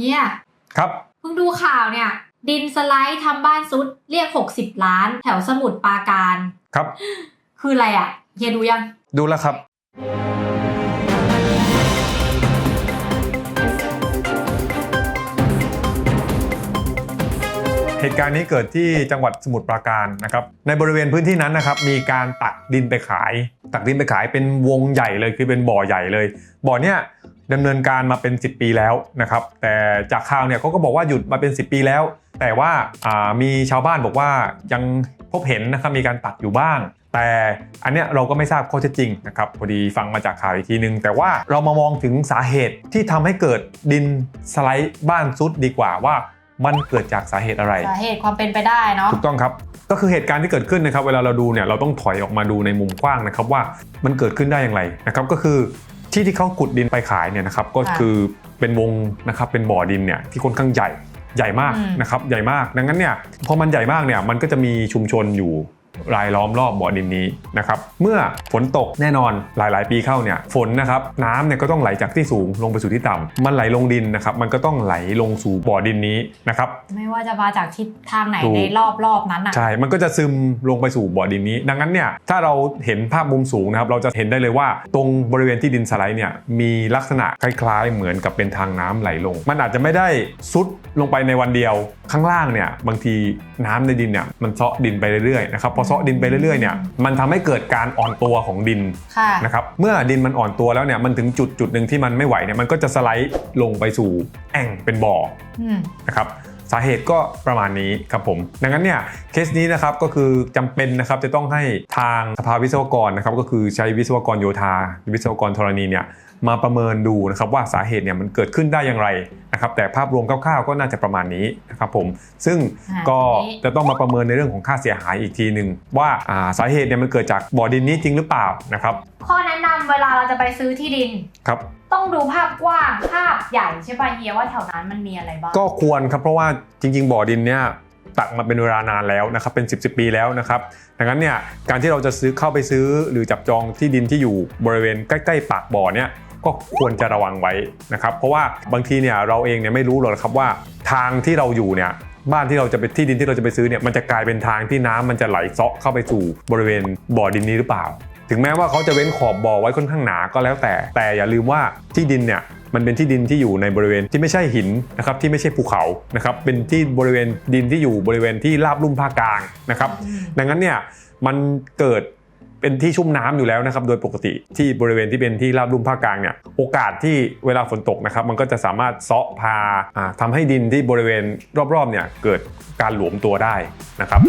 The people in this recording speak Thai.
เฮียครับเพิ่งดูข่าวเนี่ย ดินสไลด์ทำบ้านซุดเรียก 60 ล้าน แถวสมุทรปราการครับ คืออะไรอะเฮียดูยัง ดูแล้วครับ เหตุการณ์นี้เกิดที่จังหวัดสมุทรปราการนะครับ ในบริเวณพื้นที่นั้นนะครับ มีการตักดินไปขาย ตักดินไปขายเป็นวงใหญ่เลยคือเป็นบ่อใหญ่เลย บ่อเนี้ย ดำเนินการมาเป็น 10 ปีแล้วนะครับแต่จากข่าวเนี่ยเขาก็บอกว่าหยุดมาเป็น 10 ปีแล้ว แต่ว่าอ่ามีชาวบ้านบอกว่ายังพบเห็นนะครับมีการตักอยู่บ้าง แต่อันเนี้ยเราก็ไม่ทราบข้อเท็จจริงนะครับพอดีฟังมาจากข่าวอีกทีนึง แต่ว่าเรามามองถึงสาเหตุที่ทำให้เกิดดินสไลด์บ้านซุดดีกว่าว่ามันเกิดจากสาเหตุอะไร สาเหตุความเป็นไปได้เนาะถูกต้องครับก็คือเหตุการณ์ที่เกิดขึ้นนะครับ เวลาเราดูเนี่ยเราต้องถอยออกมาดูในมุมกว้างนะครับว่ามันเกิดขึ้นได้อย่างไรนะครับก็คือ ที่ที่เขาขุดดินไปขายเนี่ยนะครับก็คือเป็นวงนะครับเป็นบ่อดินเนี่ยที่ค่อนข้างใหญ่ใหญ่มากนะครับใหญ่มากดังนั้นเนี่ยพอมันใหญ่มากเนี่ยมันก็จะมีชุมชนอยู่ รายล้อมรอบบ่อดินนี้นะครับเมื่อฝนตกแน่นอนหลาย ๆ ปีเข้าเนี่ยฝนนะครับน้ำเนี่ยก็ต้องไหลจากที่สูงลงไปสู่ที่ต่ำมันไหลลงดินนะครับมันก็ต้องไหลลงสู่บ่อดินนี้นะครับไม่ว่าจะมาจากทิศทางไหนถูกในรอบรอบๆนั้นอะใช่ มันก็จะซึมลงไปสู่บ่อดินนี้ ดังนั้นเนี่ยถ้าเราเห็นภาพมุมสูงนะครับเราจะเห็นได้เลยว่า ตรงบริเวณที่ดินสไลด์เนี่ยมีลักษณะคล้าย ๆ เหมือนกับเป็นทางน้ำไหลลง มันอาจจะไม่ได้ซุดลงไปในวันเดียว ข้างล่างเนี่ยบางทีน้ำในดินเนี่ยมันเซาะดินไปเรื่อยๆนะครับพอเซาะดินไปเรื่อยๆเนี่ยมันทำให้เกิดการอ่อนตัวของดินค่ะนะครับเมื่อดินมันอ่อนตัวแล้วเนี่ยมันถึงจุดจุดหนึ่งที่มันไม่ไหวเนี่ยมันก็จะสไลด์ลงไปสู่แอ่งเป็นบ่ออืมนะครับสาเหตุก็ประมาณนี้ครับผม ดังนั้นเนี่ยเคสนี้นะครับก็คือจำเป็นนะครับจะต้องให้ทางสภาวิศวกรนะครับก็คือใช้วิศวกรโยธาวิศวกรธรณีเนี่ย มาประเมินดูนะครับว่าสาเหตุเนี่ยมันเกิดขึ้นได้อย่างไรนะครับแต่ภาพรวมคร่าวๆก็น่าจะประมาณนี้นะครับผมซึ่งอ่าก็ทีนี้จะต้องมาประเมินในเรื่องของค่าเสียหายอีกทีหนึ่งว่าอ่าสาเหตุเนี่ยมันเกิดจากบ่อดินนี้จริงหรือเปล่านะครับข้อแนะนำเวลาเราจะไปซื้อที่ดินครับต้องดูภาพกว้างภาพใหญ่ใช่ป่ะเฮียว่าแถวนั้นมันมีอะไรบ้างก็ควรครับเพราะว่าจริง ๆ บ่อดินเนี่ยตักมาเป็นเวลานานแล้วนะครับเป็น 10บสปีแล้วนะครับดังนั้นเนี่ยการที่เราจะซื้อเข้าไปซื้อหรือจับจองที่ดินที่อยู่บริเวณใกล้ ๆ ปากบ่อเนี่ย ก็ควรจะระวังไว้นะครับ เพราะว่าบางทีเนี่ยเราเองเนี่ยไม่รู้หรอกครับว่าทางที่เราอยู่เนี่ยบ้านที่เราจะไปที่ดินที่เราจะไปซื้อเนี่ยมันจะกลายเป็นทางที่น้ำมันจะไหลเซาะเข้าไปสู่บริเวณบ่อดินนี้หรือเปล่า ถึงแม้ว่าเขาจะเว้นขอบบ่อไว้ค่อนข้างหนาก็แล้วแต่ แต่อย่าลืมว่าที่ดินเนี่ยมันเป็นที่ดินที่อยู่ในบริเวณที่ไม่ใช่หินนะครับที่ไม่ใช่ภูเขานะครับเป็นที่บริเวณดินที่อยู่บริเวณที่ราบลุ่มภาคกลางนะครับอืมดังนั้นเนี่ยมันเกิด เป็นที่ชุ่มน้ำอยู่แล้วนะครับโดยปกติที่บริเวณที่เป็นที่ราบลุ่มภาคกลางเนี่ยโอกาสที่เวลาฝนตกนะครับมันก็จะสามารถเซาะพาทำทำให้ดินที่บริเวณรอบๆเนี่ยเกิดการหลวมตัวได้นะครับ